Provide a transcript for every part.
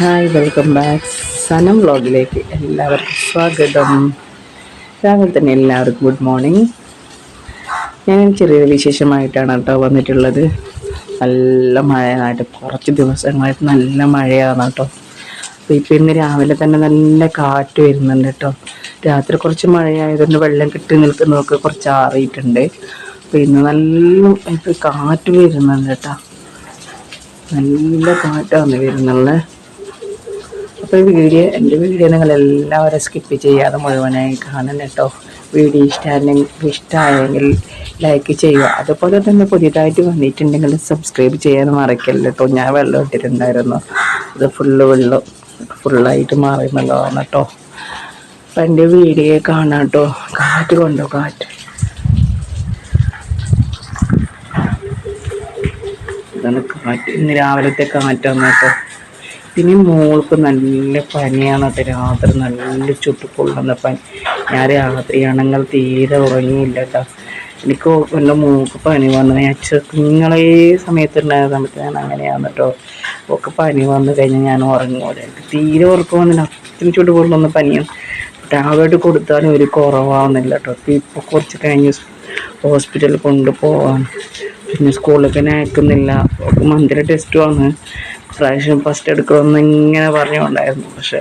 Hi welcome back Sanam വ്ലോഗിലേക്ക് എല്ലാവർക്കും സ്വാഗതം. രാവിലെ തന്നെ എല്ലാവർക്കും ഗുഡ് മോർണിംഗ് ഞാൻ ചെറിയൊരു വിശേഷമായിട്ടാണ് കേട്ടോ വന്നിട്ടുള്ളത്. നല്ല മഴയായിട്ട് കുറച്ച് ദിവസങ്ങളായിട്ട് നല്ല മഴയാണ് കേട്ടോ. അപ്പോൾ ഇപ്പോൾ ഇന്ന് രാവിലെ തന്നെ നല്ല കാറ്റ് വരുന്നുണ്ട് കേട്ടോ. രാത്രി കുറച്ച് മഴയായതുകൊണ്ട് വെള്ളം കിട്ടി നിൽക്കുന്നതൊക്കെ കുറച്ച് ആറിയിട്ടുണ്ട്. അപ്പോൾ ഇന്ന് നല്ല ഇപ്പോൾ കാറ്റ് വരുന്നുണ്ട് കേട്ടോ. നല്ല കാറ്റാണ് വരുന്നുള്ളത് ഈ വീഡിയോ എന്റെ വീഡിയോ നിങ്ങൾ എല്ലാവരും സ്കിപ്പ് ചെയ്യാതെ മുഴുവനായി കാണണം കേട്ടോ. വീഡിയോ ഇഷ്ടമാണെങ്കിൽ ഇഷ്ടമായെങ്കിൽ ലൈക്ക് ചെയ്യുക. അതുപോലെ തന്നെ പുതിയതായിട്ട് വന്നിട്ടുണ്ടെങ്കിൽ സബ്സ്ക്രൈബ് ചെയ്യാൻ മറക്കല്ല കേട്ടോ. ഞാൻ വെള്ളം ഇട്ടിട്ടുണ്ടായിരുന്നു. ഇത് ഫുള്ള് വെള്ളം ഫുള്ളായിട്ട് മാറിയെന്നുള്ളതാണ് കേട്ടോ. അപ്പം എന്റെ വീഡിയോ കാണാം കേട്ടോ. കാറ്റ് കൊണ്ടോ കാറ്റ്? ഇതാണ് കാറ്റ്. ഇന്ന് രാവിലത്തെ കാറ്റാണ് കേട്ടോ. പിന്നെ മോൾക്ക് നല്ല പനിയാണ്. കേട്ടോ രാത്രി നല്ല ചുട്ടുപൊള്ളുന്ന പനി. ഞാൻ രാത്രി ആണെങ്കിൽ തീരെ ഉറങ്ങിയില്ല കേട്ടോ എനിക്ക് വല്ല മൂക്ക് പനി വന്നു ഞാൻ ചെറുങ്ങളെ സമയത്തുണ്ടായ സമയത്ത് ഞാൻ അങ്ങനെയാണ് കേട്ടോ ഒക്കെ പനി വന്നു കഴിഞ്ഞാൽ ഞാൻ ഉറങ്ങൂല. എനിക്ക് തീരെ ഉറക്കം വന്നില്ല. അത്രയും ചുട്ട് പൊള്ളുന്ന പനിയാണ് ടാബ്ലറ്റ് കൊടുത്താലും ഒരു കുറവാകുന്നില്ല കേട്ടോ ഇപ്പോൾ കുറച്ച് കഴിഞ്ഞ് ഹോസ്പിറ്റലിൽ കൊണ്ടുപോകാൻ പിന്നെ സ്കൂളിലേക്ക് അയക്കുന്നില്ല. മന്ത്ലി ടെസ്റ്റുമാണ് പ്രാവശ്യം ഫസ്റ്റ് എടുക്കണമെന്ന് ഇങ്ങനെ പറഞ്ഞുകൊണ്ടായിരുന്നു. പക്ഷെ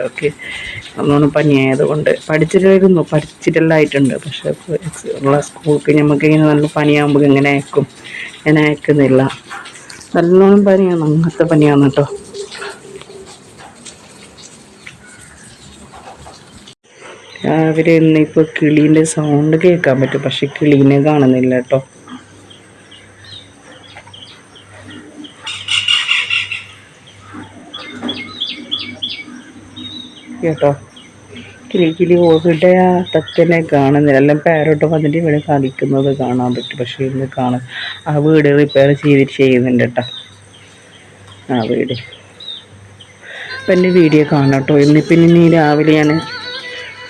ഒന്നും പനിയായത് കൊണ്ട് പഠിച്ചിട്ടായിരുന്നു പഠിച്ചിട്ടെല്ലാം പക്ഷേ പക്ഷെ ഉള്ള സ്കൂൾക്ക് നമുക്ക് ഇങ്ങനെ നല്ല പനിയാകുമ്പോൾ ഇങ്ങനെ അയക്കും. ഞാൻ അയക്കുന്നില്ല. നല്ലോണം പനിയാണ്. അങ്ങനത്തെ പനിയാണ് കേട്ടോ. രാവിലെ ഇന്നിപ്പോൾ കിളീന്റെ സൗണ്ട് കേൾക്കാൻ പറ്റും. പക്ഷെ കിളീനെ കാണുന്നില്ല കേട്ടോ. കേട്ടോ. കിളി കിളി ഇവിടെ ആ തത്തനെ കാണുന്നില്ല. എല്ലാം പേരോട്ട് വന്നിട്ട് ഇവിടെ കളിക്കുന്നത് കാണാൻ പറ്റും. പക്ഷേ ഇന്ന് കാണാൻ ആ വീട് റിപ്പയർ ചെയ്തിട്ട് ചെയ്യുന്നുണ്ട് കേട്ടോ. ആ വീട്. അപ്പം എന്റെ വീഡിയോ കാണാം കേട്ടോ. ഇന്നിപ്പം ഇനി രാവിലെ ഞാൻ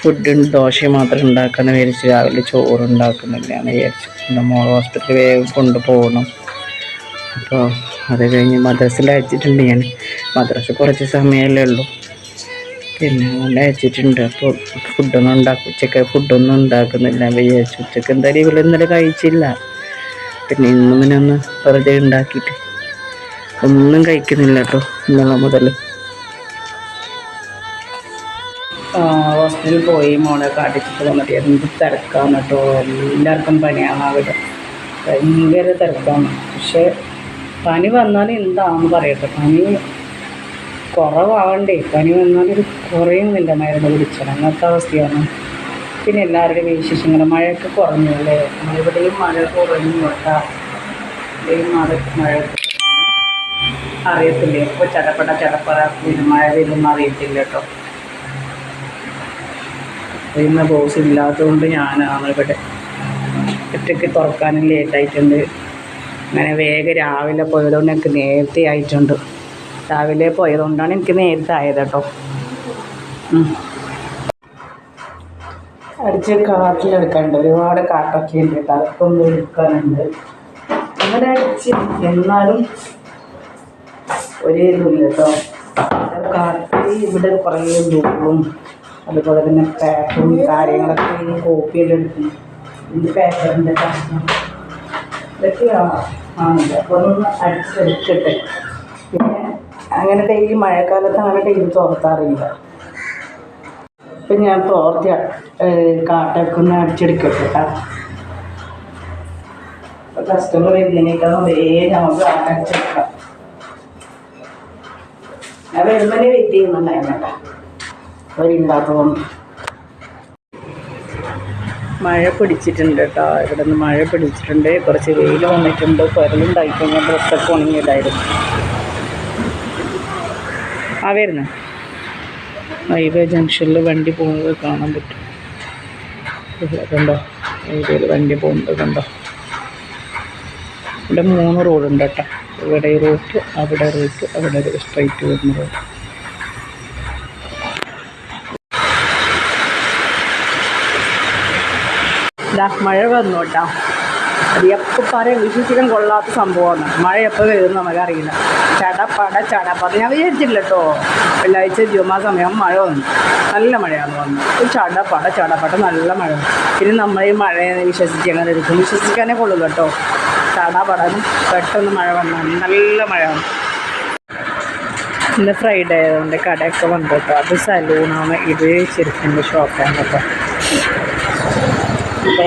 ഫുഡും ദോശ മാത്രം ഉണ്ടാക്കാമെന്ന് വിചാരിച്ച് രാവിലെ ചോറ് ഉണ്ടാക്കുന്നില്ലാന്ന് വിചാരിച്ചു. എന്റെ മോൾ ഹോസ്പിറ്റലിൽ വേഗം കൊണ്ടുപോകണം. അപ്പോൾ അത് കഴിഞ്ഞ് മദ്രസയിൽ അയച്ചിട്ടുണ്ട് ഞാൻ മദ്രസ കുറച്ച് സമയമല്ലേ ഉള്ളൂ. പിന്നെ അങ്ങനെ അയച്ചിട്ടുണ്ട് അപ്പോൾ ഫുഡൊന്നും ഉണ്ടാക്കും ഉച്ചയ്ക്ക് ഫുഡൊന്നും ഉണ്ടാക്കുന്നില്ല വിചാരിച്ചു. ഉച്ചയ്ക്ക് എന്തായാലും ഇവിടെ ഇന്നലെ കഴിച്ചില്ല. പിന്നെ ഇന്നും പിന്നെ ഒന്ന് വെറുതെ ഉണ്ടാക്കിയിട്ട്. ഒന്നും കഴിക്കുന്നില്ല കേട്ടോ ഇന്നലെ മുതൽ. ഹോസ്പിറ്റലിൽ പോയി മോളെ കാട്ടിച്ചിട്ട് വന്നിട്ട് എന്ത് തിരക്കാണ് കേട്ടോ. എല്ലാവർക്കും പനിയാണ് അവിടെ. ഭയങ്കര തിരക്കാണ്. പക്ഷേ പനി വന്നാൽ എന്താണെന്ന് പറയട്ടെ. പനി കുറവാവണ്ടേ. പനി വന്നാലൊരു കുറയുന്നില്ല മരുന്ന് കുടിച്ചാൽ. അങ്ങനത്തെ അവസ്ഥയാണ്. പിന്നെ എല്ലാവരുടെയും വിശേഷങ്ങൾ. മഴയൊക്കെ കുറഞ്ഞു അല്ലേ? ഇവിടെയും മഴ കുറഞ്ഞു കേട്ടാ. മഴ അറിയത്തില്ലേ? ഇപ്പോൾ ചടപ്പട ചടപ്പറ പിന്നെ മഴ വരുമെന്ന് അറിയത്തില്ല കേട്ടോ. ഇന്ന് ബോസ് ഇല്ലാത്തതുകൊണ്ട് ഞാനാണ് ഇവിടെ ഒറ്റയ്ക്ക് തുറക്കാനും ലേറ്റായിട്ടുണ്ട് അങ്ങനെ വേഗം രാവിലെ പോയതുകൊണ്ട് എനിക്ക് നേരത്തെ ആയിട്ടുണ്ട്. രാവിലെ പോയതുകൊണ്ടാണ് എനിക്ക് നേരത്തെ കേട്ടോ. അടിച്ച് കാട്ടിലെടുക്കാനുണ്ട് ഒരുപാട് കാട്ടൊക്കെ ഉണ്ട്. കേട്ടോ എടുക്കാനുണ്ട്. അങ്ങനെ അടിച്ച് എന്നാലും ഒരേ ഇതുമില്ല കേട്ടോ. കാട്ടിൽ ഇവിടെ കുറേ ദൂരവും അതുപോലെ തന്നെ പേപ്പറും കാര്യങ്ങളൊക്കെ ഈ കോപ്പിയെല്ലാം എടുക്കും. ഇത് പേപ്പറിന്റെ പ്രശ്നം ഇതൊക്കെയാണ് ആണല്ലേ? അപ്പോൾ ഒന്ന് അടിച്ചെടുക്കട്ടെ പിന്നെ അങ്ങനെ ഡെയിലി മഴക്കാലത്താണ് ഡെയിലി തോർത്താറില്ല ഇപ്പം ഞാൻ തോർത്തി കാട്ടൊക്കെ അടിച്ചെടുക്കട്ടെ കേട്ടോ കസ്റ്റമർ ഇതിനേക്കാൾ വേഗം നമുക്ക് അടിച്ചെടുക്കാം. ഞാൻ വരുന്നതിനെ വെയിറ്റ് ചെയ്യുന്നുണ്ടായിരുന്നു മഴ പിടിച്ചിട്ടുണ്ട് കേട്ടോ ഇവിടെ നിന്ന് മഴ പിടിച്ചിട്ടുണ്ട്. കുറച്ച് വെയിൽ വന്നിട്ടുണ്ട്. കുരലുണ്ടായി കഴിഞ്ഞാൽ ഡ്രസ്സൊക്കെ ഉണങ്ങിയതായിരുന്നു. ആ വരുന്ന ഹൈവേ ജംഗ്ഷനിൽ വണ്ടി പോകുന്നത് കാണാൻ പറ്റും. കണ്ടോ ഹൈവേയിൽ വണ്ടി പോകുന്നത് കണ്ടോ? ഇവിടെ മൂന്ന് റോഡുണ്ട് കേട്ടോ. ഇവിടെ റൂട്ട് അവിടെ റൂട്ട് അവിടെ സ്ട്രൈറ്റ് വരുന്ന റോഡ്. മഴ വന്നു കേട്ടോ. അത് പറയാം വിശ്വസിക്കാൻ കൊള്ളാത്ത സംഭവമാണ്. മഴ എപ്പോൾ വരും നമുക്കറിയില്ല ചടപ്പട ചടപ്പട ഞാൻ വിചാരിച്ചില്ല കേട്ടോ വെള്ളിയാഴ്ച ജുമാ സമയം മഴ വന്നു. നല്ല മഴയാണ് വന്നു ഒരു ചടപ്പട ചടപ്പട നല്ല മഴ പിന്നെ നമ്മൾ ഈ മഴയെ വിശ്വസിച്ച് അങ്ങനെ എടുക്കും? വിശ്വസിക്കാനേ കൊള്ളൂ കേട്ടോ ചടപടനും പെട്ടെന്ന് മഴ വന്നാൽ നല്ല മഴയാണ് ഇന്ന് ഫ്രൈഡേ ആയതുകൊണ്ട് കടയൊക്കെ വന്നു കേട്ടോ അത് സലൂണാണ് ഇത് ചെരുപ്പിന്റെ ഷോപ്പാണ് കേട്ടോ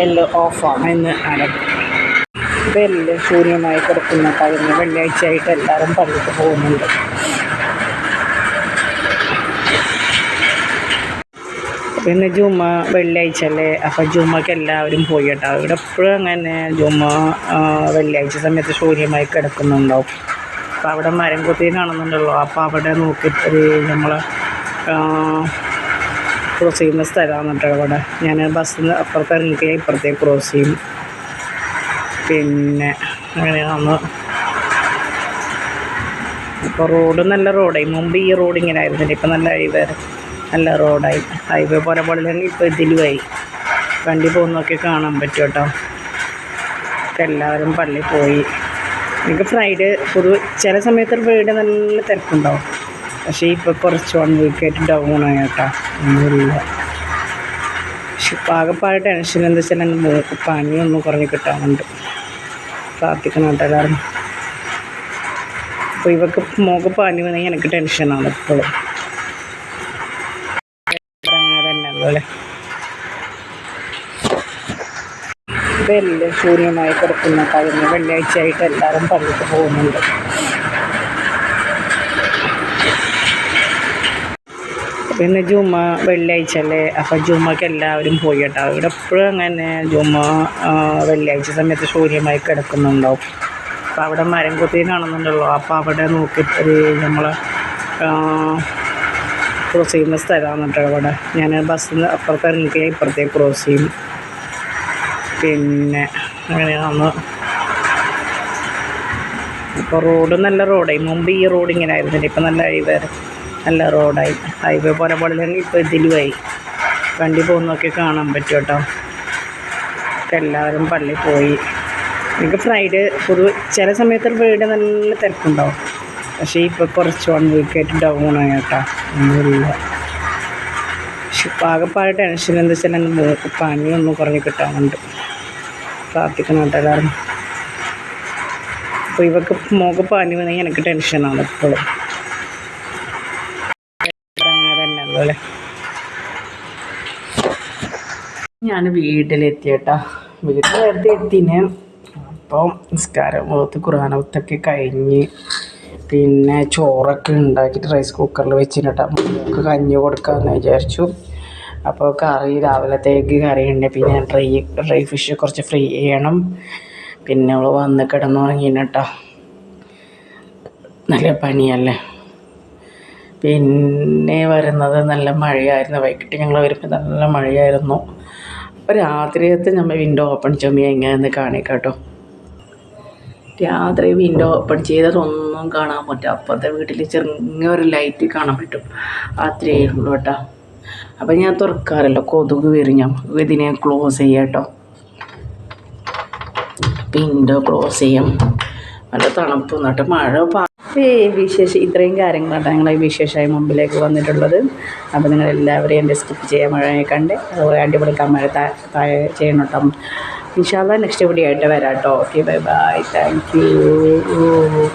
എല്ലാം ഓഫാണ് ഇന്ന് അടക്കും ബെല്ല് ശൂന്യമായി കിടക്കുന്ന കഴിഞ്ഞ വെള്ളിയാഴ്ച ആയിട്ട് എല്ലാവരും പള്ളിക്ക് പോകുന്നുണ്ട്. പിന്നെ ജുമ വെള്ളിയാഴ്ച അല്ലേ അപ്പം ജുമക്ക് എല്ലാവരും പോയി കേട്ടോ. ഇവിടെ എപ്പോഴും അങ്ങനെ ജുമ്മ വെള്ളിയാഴ്ച സമയത്ത് ശൂന്യമായി കിടക്കുന്നുണ്ടാവും. അപ്പം അവിടെ മരം കുത്തി കാണുന്നുണ്ടല്ലോ. അപ്പോൾ അവിടെ നോക്കിയിട്ട് നമ്മൾ ക്രോസ് ചെയ്യുന്ന സ്ഥലമാണ് കേട്ടോ അവിടെ ഞാൻ ബസ്സിൽ നിന്ന് അപ്പുറത്ത് ഇറങ്ങി ഇപ്പുറത്തേക്ക് ക്രോസ് ചെയ്യും. പിന്നെ അങ്ങനെയാണ് ഇപ്പോൾ റോഡ് നല്ല റോഡായി. മുമ്പ് ഈ റോഡ് ഇങ്ങനെ ആയിരുന്നില്ല ഇപ്പം നല്ല ഹൈവേ നല്ല റോഡായി. ഹൈവേ പോലെ പോലെ തന്നെ ഇപ്പോൾ ഇതിലുമായി വണ്ടി പോകുന്നതൊക്കെ കാണാൻ പറ്റും കേട്ടോ. ഇപ്പം എല്ലാവരും പള്ളി പോയി. എനിക്ക് ഫ്രൈഡേ പൊതുവെ ചില സമയത്ത് വീട് നല്ല തിരക്കുണ്ടാവും. പക്ഷേ ഇപ്പോൾ കുറച്ച് വൺ വീക്കായിട്ട് ഡൗൺ ആയി കേട്ടോ. ഒന്നുമില്ല. പക്ഷെ പാകപ്പായ ടെൻഷൻ എന്താ വെച്ചാൽ എന്റെ മോക്ക് പനിയൊന്നും കുറഞ്ഞ് കിട്ടാറുണ്ട് പ്രാർത്ഥിക്കണം കേട്ടോ അപ്പോൾ ഇവക്ക് മോക്ക് പനി വന്നെങ്കിൽ എനിക്ക് ടെൻഷനാണ് തന്നെയല്ലോ അല്ലേ? ബെല്ല് ശൂന്യമായി കിടക്കുന്ന കഴിഞ്ഞ വെള്ളിയാഴ്ച ആയിട്ട് എല്ലാവരും പള്ളിക്ക് പോകുന്നുണ്ട്. പിന്നെ ജുമ വെള്ളിയാഴ്ച അല്ലേ അപ്പം ജുമക്ക് എല്ലാവരും പോയി കേട്ടോ. ഇവിടെ എപ്പോഴും അങ്ങനെ ജുമ വെള്ളിയാഴ്ച സമയത്ത് ശൂന്യമായി കിടക്കുന്നുണ്ടാവും. അപ്പോൾ അവിടെ മരം കുത്തി കാണുന്നുണ്ടല്ലോ. അപ്പോൾ അവിടെ നോക്കിയിട്ട് നമ്മൾ ക്രോസ് ചെയ്യുന്ന സ്ഥലമാണ് കേട്ടോ അവിടെ ഞാൻ ബസ്സിൽ അപ്പുറത്ത് ഇറങ്ങി ഇപ്പുറത്തേക്ക് ക്രോസ് ചെയ്യും. പിന്നെ അങ്ങനെയാണ്. അപ്പോൾ റോഡ് നല്ല റോഡായി മുമ്പ് ഈ റോഡ് ഇങ്ങനെ ആയിരുന്നില്ല. ഇപ്പം നല്ല ഹൈവേ നല്ല റോഡായി. ഹൈവേ പോലെ പോലെ തന്നെ ഇപ്പോൾ ഇതിലുമായി. വണ്ടി പോകുന്നൊക്കെ കാണാൻ പറ്റും കേട്ടോ. എല്ലാവരും പള്ളി പോയി. എനിക്ക് ഫ്രൈഡേ പൊതുവെ ചില സമയത്ത് വീട് നല്ല തിരക്കുണ്ടാവും. പക്ഷേ ഇപ്പോൾ കുറച്ച് വൺ വീക്കായിട്ട് ഡൗൺ ആയി കേട്ടോ. ഒന്നുമില്ല. പക്ഷെ പാകപ്പായ ടെൻഷൻ എന്താ വെച്ചാൽ എന്റെ പനി പനിയൊന്നും കുറഞ്ഞ് കിട്ടാറുണ്ട് പ്രാർത്ഥിക്കണം കേട്ടോ എല്ലാവരും. അപ്പോൾ ഇവക്ക് മോക്ക് പനി വന്നെങ്കിൽ എനിക്ക് ടെൻഷനാണ് എപ്പോഴും അങ്ങനെ തന്നെയല്ലോ അല്ലേ? ഞാൻ വീട്ടിലെത്തിയേട്ടാ. വീട്ടിൽ വെറുതെ എത്തിന്. അപ്പം നിസ്കാരം മുഖത്ത് ഖുറാനത്തൊക്കെ കഴിഞ്ഞ് പിന്നെ ചോറൊക്കെ ഉണ്ടാക്കിയിട്ട് റൈസ് കുക്കറിൽ വെച്ചിട്ടാ മോൾക്ക് കഞ്ഞി കൊടുക്കാമെന്ന് വിചാരിച്ചു. അപ്പോൾ കറി രാവിലത്തേക്ക് കറി ഉണ്ട്. പിന്നെ ഡ്രൈ ഡ്രൈ ഫിഷ് കുറച്ച് ഫ്രൈ ചെയ്യണം. പിന്നെ അവൾ വന്ന് കിടന്നുറങ്ങിട്ടോ നല്ല പണിയല്ലേ? പിന്നെ വരുന്നത് നല്ല മഴയായിരുന്നു. വൈകിട്ട് ഞങ്ങൾ വരുമ്പോൾ നല്ല മഴയായിരുന്നു. അപ്പോൾ രാത്രിയത്തെ നമ്മൾ വിൻഡോ ഓപ്പൺ ചെയ്യുമ്പോൾ എങ്ങനെയെന്ന് കാണിക്കാട്ടോ രാത്രി വിൻഡോ ഓപ്പൺ ചെയ്തതൊന്നും കാണാൻ പറ്റും. അപ്പുറത്തെ വീട്ടിൽ ചെറിയ ഒരു ലൈറ്റ് കാണാൻ പറ്റും. അത്രയേ ഉള്ളൂ കേട്ടോ. അപ്പം ഞാൻ തുറക്കാറില്ല. കൊതുക് വരും. ഞാൻ ഇതിനെ ക്ലോസ് ചെയ്യാം കേട്ടോ. വിൻഡോ ക്ലോസ് ചെയ്യാം. നല്ല തണുപ്പ് എന്നിട്ട് മഴ പാ- ഏ വിശേഷം ഇത്രയും കാര്യങ്ങളാണ് ഞങ്ങൾ ഈ വിശേഷമായി മുമ്പിലേക്ക് വന്നിട്ടുള്ളത്. അപ്പോൾ നിങ്ങൾ എല്ലാവരെയും എന്റെ സ്കിപ്പ് ചെയ്യാൻ മഴയെ കണ്ട് അതുപോലെ അടിപൊളി കമ്മഴ താഴെ ചെയ്യണം കേട്ടോ. ഇൻഷാല്ല നെക്സ്റ്റ് വീഡിയോ ആയിട്ട് വരാം കേട്ടോ. Okay bye bye thank you